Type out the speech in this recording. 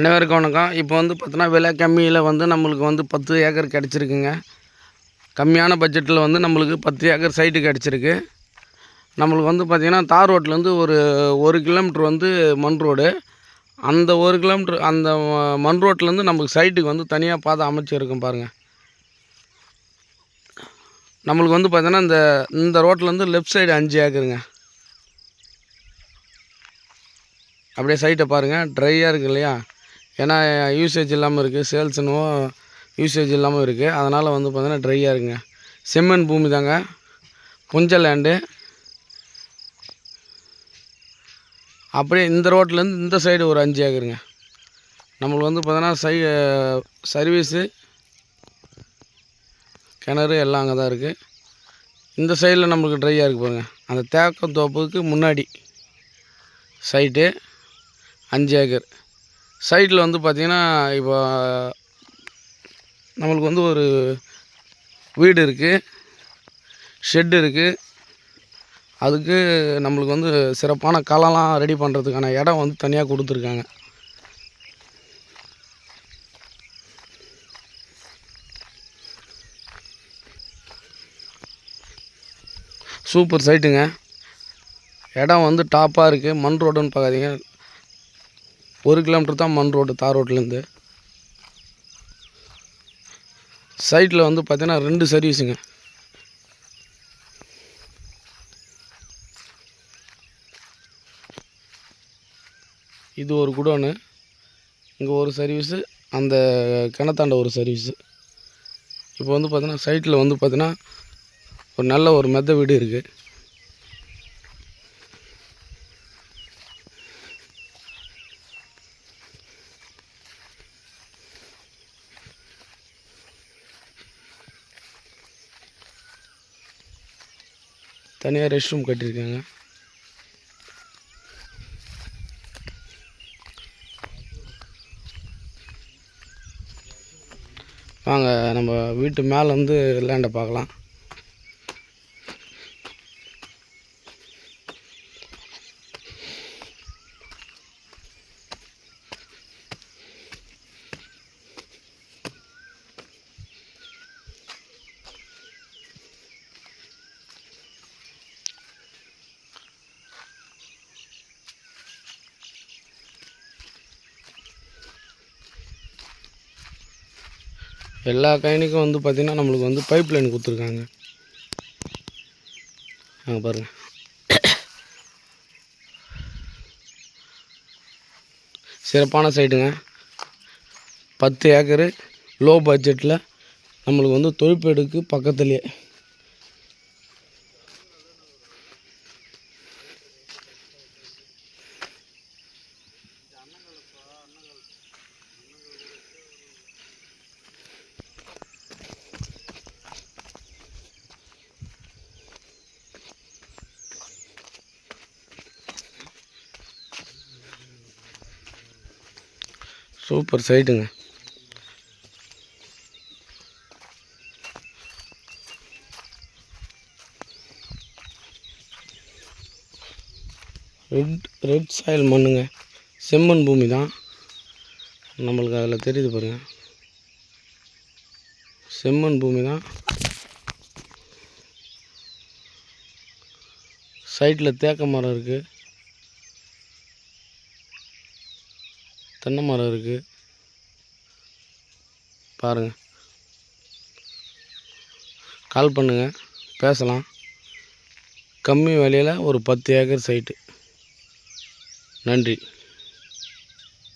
அனைவருக்கும் வணக்கம். இப்போ வந்து பார்த்தோன்னா விலை கம்மியில் வந்து நம்மளுக்கு வந்து பத்து ஏக்கர் கிடச்சிருக்குங்க. கம்மியான பட்ஜெட்டில் வந்து நம்மளுக்கு பத்து ஏக்கர் சைட்டு கிடச்சிருக்கு. நம்மளுக்கு வந்து பார்த்திங்கன்னா தார் ரோட்லேருந்து ஒரு ஒரு கிலோமீட்ரு வந்து மண் ரோடு. அந்த ஒரு கிலோமீட்ரு அந்த மண் ரோட்லேருந்து நமக்கு சைட்டுக்கு வந்து தனியாக பாதை அமைச்சிருக்கும் பாருங்கள் நம்மளுக்கு வந்து பார்த்தீங்கன்னா இந்த இந்த ரோட்லேருந்து லெஃப்ட் சைடு அஞ்சு ஏக்கருங்க. அப்படியே சைட்டை பாருங்கள் ட்ரையாக இருக்கு இல்லையா? ஏன்னா யூசேஜ் இல்லாமல் இருக்குது சேல்ஸ்னுவோ யூசேஜ் இல்லாமல் இருக்குது அதனால் வந்து பார்த்தோன்னா ட்ரையாக இருக்குங்க. செம்மண் பூமி தாங்க. புஞ்ச லேண்டு அப்படியே இந்த ரோட்லேருந்து இந்த சைடு ஒரு அஞ்சு ஏக்கருங்க நம்மளுக்கு வந்து பார்த்தோன்னா சை சர்வீஸு கிணறு எல்லாம் அங்கே தான் இருக்குது இந்த சைடில் நம்மளுக்கு ட்ரையாக இருக்குது பாருங்கள் அந்த தேக்க தோப்புக்கு முன்னாடி சைட்டு அஞ்சு ஏக்கர் சைட்டில் வந்து பார்த்திங்கன்னா இப்போ நம்மளுக்கு வந்து ஒரு வீடு இருக்குது ஷெட்டு இருக்குது அதுக்கு நம்மளுக்கு வந்து சிறப்பான களம்லாம் ரெடி பண்ணுறதுக்கான இடம் வந்து தனியாக கொடுத்துருக்காங்க. சூப்பர் சைட்டுங்க. இடம் வந்து டாப்பாக இருக்குது மண் ரோடுன்னு பார்க்காதீங்க. ஒரு கிலோமீட்டர் தான் மண் ரோடு தார் ரோட்லேருந்து. சைட்டில் வந்து பார்த்தீங்கன்னா ரெண்டு சர்வீஸுங்க. இது ஒரு குடோனு இங்கே ஒரு சர்வீஸு அந்த கிணத்தாண்ட ஒரு சர்வீஸு. இப்போ வந்து பார்த்தீங்கன்னா சைட்டில் வந்து பார்த்தீங்கன்னா ஒரு நல்ல ஒரு மெத்த வீடு இருக்குது தனியாக ரெஸ்ட் ரூம் கட்டியிருக்காங்க. வாங்க நம்ம வீட்டு மேலே வந்து லேண்டை பார்க்கலாம். எல்லா கயனிக்கும் வந்து பார்த்திங்கன்னா நம்மளுக்கு வந்து பைப் லைன் கொடுத்துருக்காங்க. அங்கே பாருங்கள் சிறப்பான சைட்டுங்க பத்து ஏக்கரு லோ பட்ஜெட்டில் நம்மளுக்கு வந்து தொழிற்பேடுக்கு பக்கத்துலேயே. சூப்பர் சைட்டுங்க ரெட் ரெட் சாயில் மண்ணுங்க. செம்மண் பூமி தான். நம்மளுக்கு அதில் தெரியுது பாருங்கள் செம்மண் பூமி தான். சைட்டில் தேக்க மரம் இருக்குது தென்னை மரம் இருக்குது பாருங்கள் கால் பண்ணுங்கள் பேசலாம். கம்மி விலையில் ஒரு பத்து ஏக்கர் சைட்டு நன்றி.